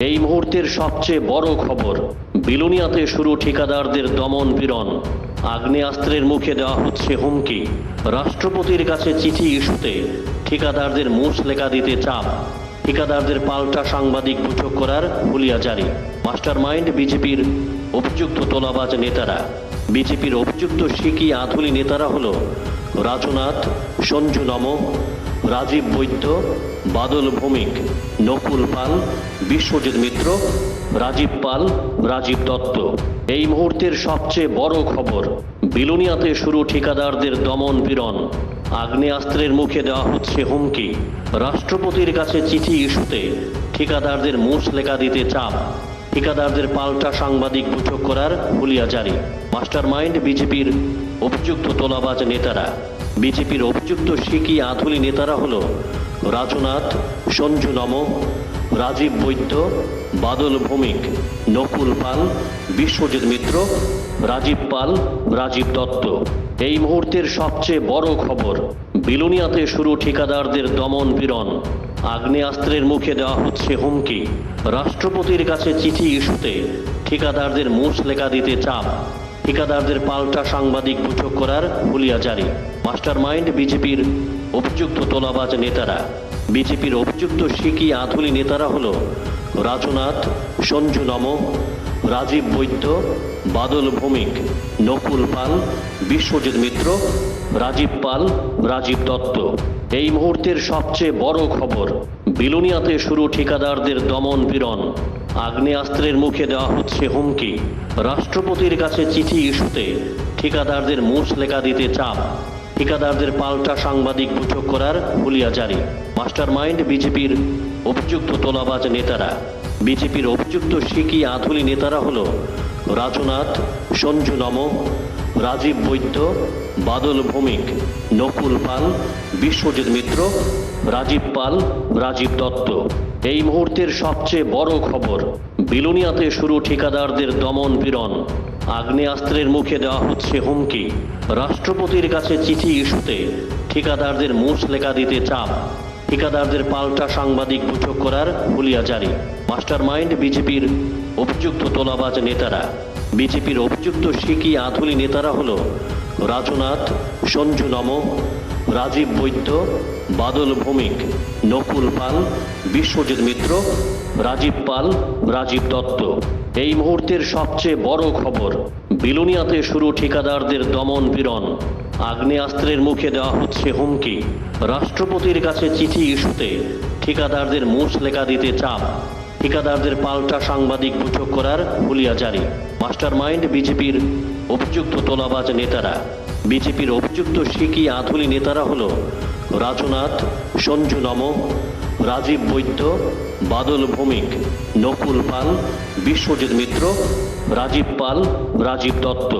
এই মুহূর্তের সবচেয়ে বড় খবর, বিলোনিয়াতে শুরু ঠিকাদারদের দমন পীড়ন। আগ্নেয়াস্ত্রের মুখে দেওয়া হচ্ছে হুমকি। রাষ্ট্রপতির কাছে চিঠি ইস্যুতে ঠিকাদারদের মুছ লেখা দিতে চাপ। ঠিকাদারদের পাল্টা সাংবাদিক বৈঠক করার হুলিয়া জারি। মাস্টার মাইন্ড বিজেপির অভিযুক্ত তোলাবাজ নেতারা। বিজেপির অভিযুক্ত শিকি আধুলি নেতারা হল রাজনাথ, সঞ্জু নম রাজীব বৈদ্য, বাদল ভৌমিক, নকুল পাল, বিশ্বজিৎ মিত্র, রাজীব পাল, রাজীব দত্ত। এই মুহূর্তের সবচেয়ে বড় খবর, বিলুনিয়াতে শুরু ঠিকাদারদের দমন পীড়ন। আগ্নেয়াস্ত্রের মুখে দেওয়া হচ্ছে হুমকি। রাষ্ট্রপতির কাছে চিঠি ইস্যুতে, ঠিকাদারদের মুছ লেখা দিতে চাপ। ঠিকাদারদের পাল্টা সাংবাদিক বৈঠক করার হুলিয়া জারি। মাস্টার মাইন্ড বিজেপির অভিযুক্ত তোলাবাজ নেতারা। বিজেপির অভিযুক্ত শিকি আধুলি নেতারা হল রাজনাথ, সঞ্জু নম, রাজীব বৈদ্য, বাদল ভৌমিক, নকুল পাল, বিশ্বজিৎ মিত্র, রাজীব পাল, রাজীব দত্ত। এই মুহূর্তের সবচেয়ে বড় খবর, বিলুনিয়াতে শুরু ঠিকাদারদের দমন পীড়ন। আগ্নেয়াস্ত্রের মুখে দেওয়া হচ্ছে হুমকি। রাষ্ট্রপতির কাছে চিঠি ইস্যুতে ঠিকাদারদের মুছ লেখা দিতে চাপ। ঠিকাদারদের পাল্টা সাংবাদিক বৈঠক করার হুলিয়া জারি। মাস্টার মাইন্ড বিজেপির অভিযুক্ত তোলাবাজ নেতারা। বিজেপির অভিযুক্ত শিকি আধুলি নেতারা হল রাজনাথ, সঞ্জু নম, রাজীব বৈদ্য, বাদল ভৌমিক, নকুল পাল, বিশ্বজিৎ মিত্র, রাজীব পাল, রাজীব দত্ত। এই মুহূর্তের সবচেয়ে বড় খবর বিলুনিয়াতে শুরু ঠিকাদারদের দমন পীড়ন। আগ্নেয়াস্ত্রের মুখে দেওয়া হচ্ছে হুমকি। রাষ্ট্রপতির কাছে চিঠি ইস্যুতে ঠিকাদারদের মুছ লেখা দিতে চাপ। ঠিকাদারদের পাল্টা সাংবাদিক বৈঠক করার হুলিয়া জারি। মাস্টার মাইন্ড বিজেপির অভিযুক্ত তোলাবাজ নেতারা। বিজেপির অভিযুক্ত শিকি আধুলি নেতারা হল রাজনাথ, সঞ্জু নম রাজীব বৈদ্য, বাদল ভৌমিক, নকুল পাল, বিশ্বজিৎ মিত্র, রাজীব পাল, রাজীব দত্ত। এই মুহূর্তের সবচেয়ে বড় খবর, বিলুনিয়াতে শুরু ঠিকাদারদের দমন পীড়ন। আগ্নেয়াস্ত্রের মুখে দেওয়া হচ্ছে হুমকি। রাষ্ট্রপতির কাছে চিঠি ইস্যুতে, ঠিকাদারদের মুছ লেখা দিতে চাপ। ঠিকাদারদের পাল্টা সাংবাদিক বৈঠক করার হুলিয়া জারি। মাস্টার মাইন্ড বিজেপির অভিযুক্ত তোলাবাজ নেতারা বিজেপির অভিযুক্ত শিকি আধুলি নেতারা হলো রাজনাথ, সঞ্জু নম, রাজীব বৈদ্য, বাদল ভৌমিক, নকুল পাল, বিশ্বজিৎ মিত্র, রাজীব পাল, রাজীব দত্ত। এই মুহূর্তের সবচেয়ে বড় খবর, বিলুনিয়াতে শুরু ঠিকাদারদের দমন পীড়ন। আগ্নেয়াস্ত্রের মুখে দেওয়া হচ্ছে হুমকি। রাষ্ট্রপতির কাছে চিঠি ইস্যুতে ঠিকাদারদের মুছ লেখা দিতে চাপ। ঠিকাদারদের পাল্টা সাংবাদিক বৈঠক করার হুলিয়া জারি। মাস্টার মাইন্ড বিজেপির অভিযুক্ত তোলাবাজ নেতারা। বিজেপির অভিযুক্ত শিকি আধুলি নেতারা হল রাজনাথ, সঞ্জু নম, রাজীব বৈদ্য, বাদল ভৌমিক, নকুল পাল, বিশ্বজিৎ মিত্র, রাজীব পাল, রাজীব দত্ত।